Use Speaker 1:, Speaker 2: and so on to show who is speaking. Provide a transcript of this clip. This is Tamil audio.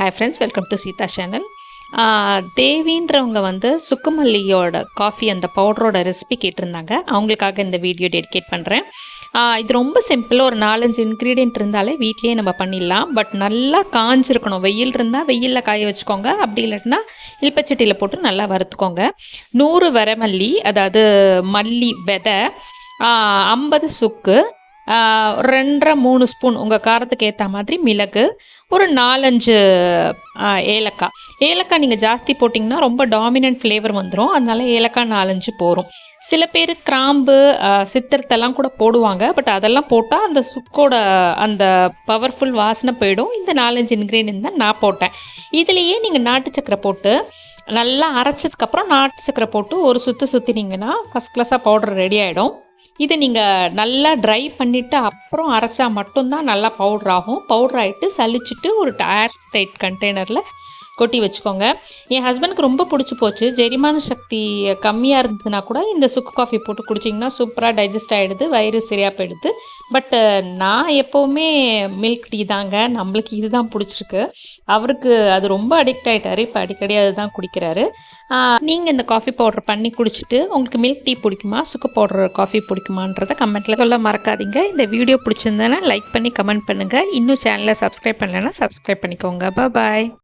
Speaker 1: Hi friends welcome to Seetha channel தேவின்றவங்க வந்து சுக்குமல்லியோட காஃபி அந்த பவுடரோட ரெசிபி கேட்டிருந்தாங்க. அவங்களுக்காக இந்த வீடியோ டெடிகேட் பண்ணுறேன் இது ரொம்ப சிம்பிள் ஒரு நாலஞ்சு இன்க்ரீடியன்ட் இருந்தாலே வீட்லேயே நம்ம பண்ணிடலாம். பட் நல்லா காஞ்சிருக்கணும். வெயில் இருந்தால் வெயிலில் காய வச்சுக்கோங்க. அப்படி இல்லைன்னா இல்பச்சட்டியில் போட்டு நல்லா வறுத்துக்கோங்க. நூறு வரமல்லி அதாவது மல்லி விதை ஐம்பது சுக்கு ரெண்டரை மூணு ஸ்பூன் உங்கள் காரத்துக்கு ஏற்ற மாதிரி மிளகு ஒரு நாலஞ்சு ஏலக்காய். ஏலக்காய் நீங்கள் ஜாஸ்தி போட்டிங்கன்னா ரொம்ப டாமினன்ட் ஃப்ளேவர் வந்துடும் அதனால ஏலக்காய் நாலஞ்சு போகும் சில பேர் கிராம்பு சித்திரத்தெல்லாம் கூட போடுவாங்க. பட் அதெல்லாம் போட்டால் அந்த சுக்கோட அந்த பவர்ஃபுல் வாசனை போயிடும். இந்த நாலஞ்சு இன்க்ரீடியன்ட் தான் நான் போட்டேன். இதுலேயே நீங்கள் நாட்டு சக்கரை போட்டு நல்லா அரைச்சதுக்கப்புறம் நாட்டு சக்கரை போட்டு ஒரு சுற்று சுற்றினீங்கன்னா ஃபஸ்ட் கிளாஸாக பவுடர் ரெடி ஆகிடும் இது நீங்கள் நல்லா ட்ரை பண்ணிவிட்டு அப்புறம் அரைச்சா மட்டும்தான் நல்லா பவுட்ரு ஆகும். பவுட்ரு ஆகிட்டு சலிச்சிட்டு ஒரு ஏர் டைட் கண்டெய்னரில் கொட்டி வச்சுக்கோங்க. என் ஹஸ்பண்டுக்கு ரொம்ப பிடிச்சி போச்சு. ஜெரிமான சக்தி கம்மியாக இருந்ததுன்னா கூட இந்த சுக்கு காஃபி போட்டு குடிச்சிங்கன்னா சூப்பராக டைஜஸ்ட் ஆகிடுது வயிறு சரியாக போயிடுது. பட் நான் எப்போவுமே மில்க் டீ தாங்க. நம்மளுக்கு இதுதான் பிடிச்சிருக்கு. அவருக்கு அது ரொம்ப அடிக்ட் ஆகிட்டாரு இப்போ அடிக்கடி அதுதான் குடிக்கிறாரு. நீங்கள் இந்த காஃபி பவுடர் பண்ணி குடிச்சிட்டு உங்களுக்கு மில்க் டீ பிடிக்குமா? சுக்கு பவுடர் காஃபி பிடிக்குமான்றதை கமெண்ட்டில் சொல்ல மறக்காதீங்க. இந்த வீடியோ பிடிச்சிருந்தேன்னா லைக் பண்ணி கமெண்ட் பண்ணுங்கள் இன்னும் சேனலை சப்ஸ்கிரைப் பண்ணலைன்னா சப்ஸ்கிரைப் பண்ணிக்கோங்க. பாய்